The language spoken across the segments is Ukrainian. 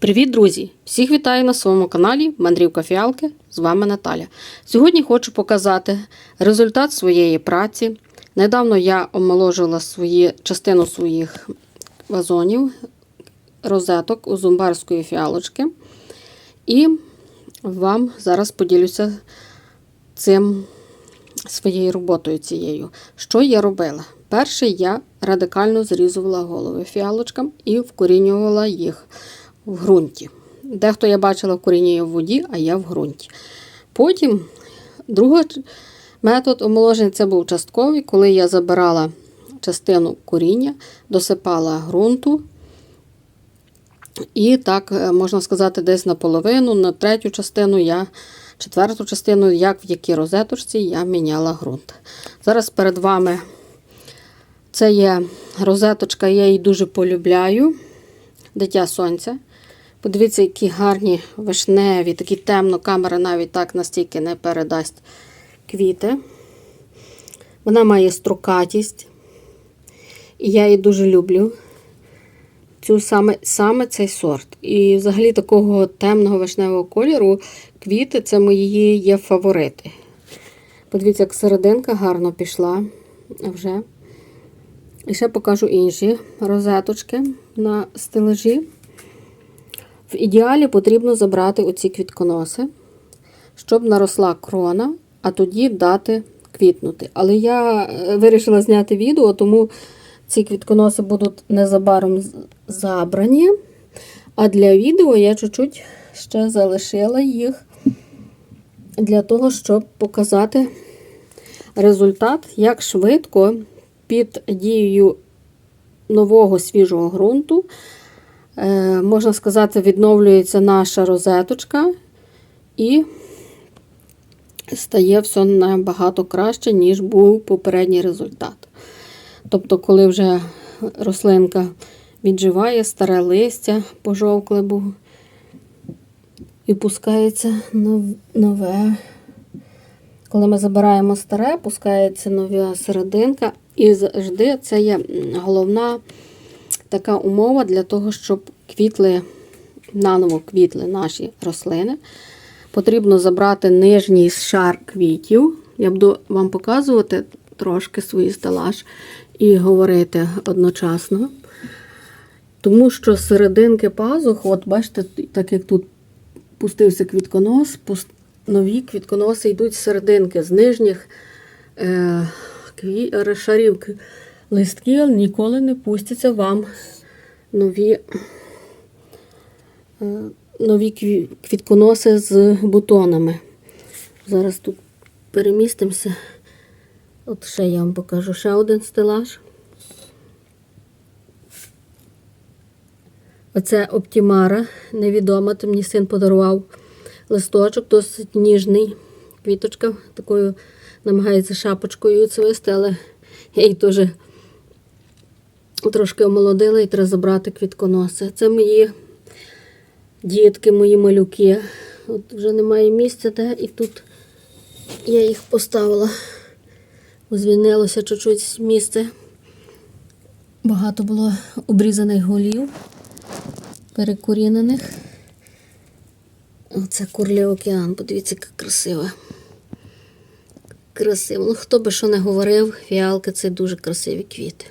Привіт, друзі! Всіх вітаю на своєму каналі Мандрівка Фіалки. З вами Наталя. Сьогодні хочу показати результат своєї праці. Недавно я омоложила свої, частину своїх вазонів, розеток у зумбарської фіалочки. І вам зараз поділюся цим своєю роботою цією. Що я робила? Перше, я радикально зрізувала голови фіалочкам і вкорінювала їх в ґрунті. Дехто я бачила вкорінює в воді, а я в ґрунті. Потім другий метод омоложення це був частковий, коли я забирала частину коріння, досипала ґрунту. І так, е, можна сказати, десь наполовину, на третю частину я, четверту частину, як в якій розеточці, я міняла ґрунт. Зараз перед вами це є розеточка, я її дуже полюбляю. Дитя сонця. Подивіться, які гарні вишневі, такі темно, камера навіть так настільки не передасть квіти. Вона має строкатість. І я її дуже люблю. Цю саме, саме цей сорт. І взагалі такого темного вишневого кольору квіти це мої є фаворити. Подивіться, як серединка гарно пішла вже. І ще покажу інші розеточки на стележі. В ідеалі потрібно забрати оці квітконоси, щоб наросла крона, а тоді дати квітнути. Але я е, вирішила зняти відео, тому ці квітконоси будуть незабаром забрані. А для відео я чуть-чуть ще залишила їх для того, щоб показати результат, як швидко під дією нового свіжого ґрунту, можна сказати, відновлюється наша розеточка і стає все набагато краще, ніж був попередній результат. Тобто, коли вже рослинка відживає, старе листя пожовкле був, і пускається нове. Коли ми забираємо старе, пускається нова серединка. І завжди це є головна така умова для того, щоб квітли, наново квітли наші рослини. Потрібно забрати нижній шар квітів. Я буду вам показувати трошки свій стелаж і говорити одночасно. Тому що серединки пазух, от бачите, так як тут пустився квітконос, нові квітконоси йдуть з серединки, з нижніх. Е шарів листків ніколи не пустяться вам нові е, нові квітконоси з бутонами. Зараз тут перемістимося. От ще я вам покажу ще один стелаж. Оце Оптімара, невідома, то мені син подарував листочок, досить ніжний. Квіточка такою намагається шапочкою цвисти, але я її теж трошки омолодила і треба забрати квітконоси. Це мої дітки, мої малюки. От вже немає місця, де і тут я їх поставила. Звільнилося чуть-чуть місце. Багато було обрізаних голів, перекорінених. Оце курлі океан, подивіться, яка красива красиво. Ну, хто би що не говорив, фіалки це дуже красиві квіти.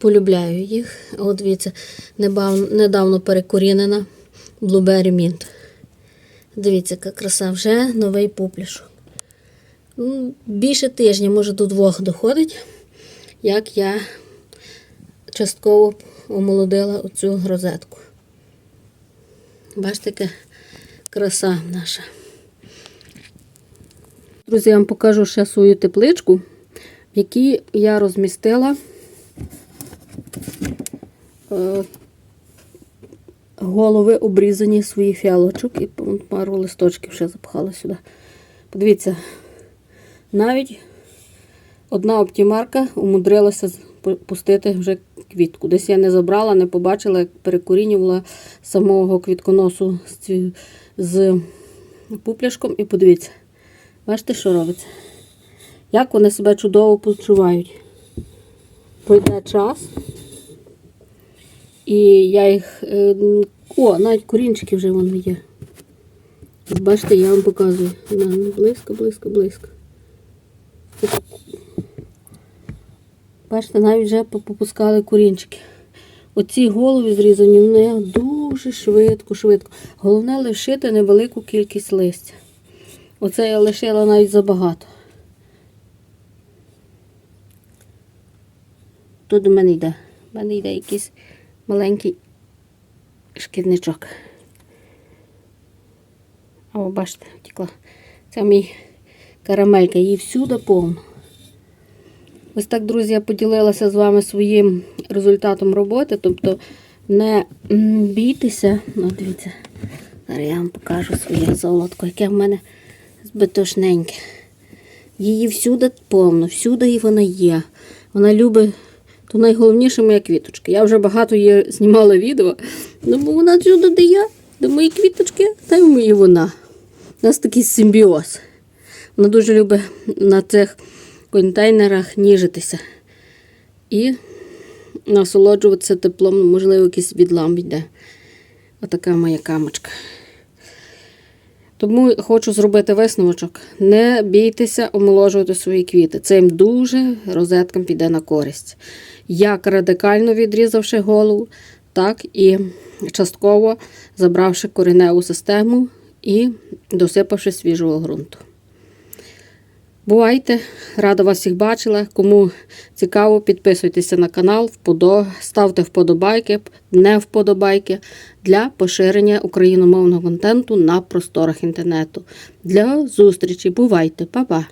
Полюбляю їх. От дивіться, недавно перекорінена Blueberry Mint. Дивіться, яка краса, вже новий пуплішок. Ну, Більше тижня, може, до двох доходить, як я частково омолодила оцю розетку. Бачите, яка краса наша. Друзі, я вам покажу ще свою тепличку, в якій я розмістила голови обрізані своїх фіалочок і пару листочків ще запхала сюди. Подивіться, навіть одна оптімарка умудрилася пустити вже квітку. Десь я не забрала, не побачила, як перекорінювала самого квітконосу з пупляшком. І подивіться. Бачите, що робиться? Як вони себе чудово почувають. Пройде час. І я їх. е, О, навіть корінчики вже вони є. Бачите, я вам показую. Ну, Близько, близько, близько. Бачите, навіть вже попускали корінчики. Оці голови зрізані вони дуже швидко, швидко. Головне лишити невелику кількість листя. Оце я лишила навіть забагато. Тут до мене йде. У мене йде якийсь маленький шкідничок. А о, бачите, втекла. Це мій карамелька, її всюди повно. Ось так, друзі, я поділилася з вами своїм результатом роботи. Тобто не бійтеся. Ну, дивіться, зараз я вам покажу своє золотко, яке в мене збитошненьке. Її всюди повно, всюди і вона є. Вона любить, то найголовніше моя квіточка. Я вже багато її знімала відео, ну бо вона всюди де я, де мої квіточки, та й і вона. У нас такий симбіоз. Вона дуже любить на цих контейнерах ніжитися і насолоджуватися теплом, можливо, якийсь відлам йде. Отака моя камочка. Тому хочу зробити висновочок. Не бійтеся омоложувати свої квіти. Це їм дуже розеткам піде на користь. Як радикально відрізавши голову, так і частково забравши кореневу систему і досипавши свіжого ґрунту. Бувайте, рада вас всіх бачила. Кому цікаво, підписуйтеся на канал, ставте вподобайки, не вподобайки для поширення україномовного контенту на просторах інтернету. Для зустрічі. Бувайте, Па-па!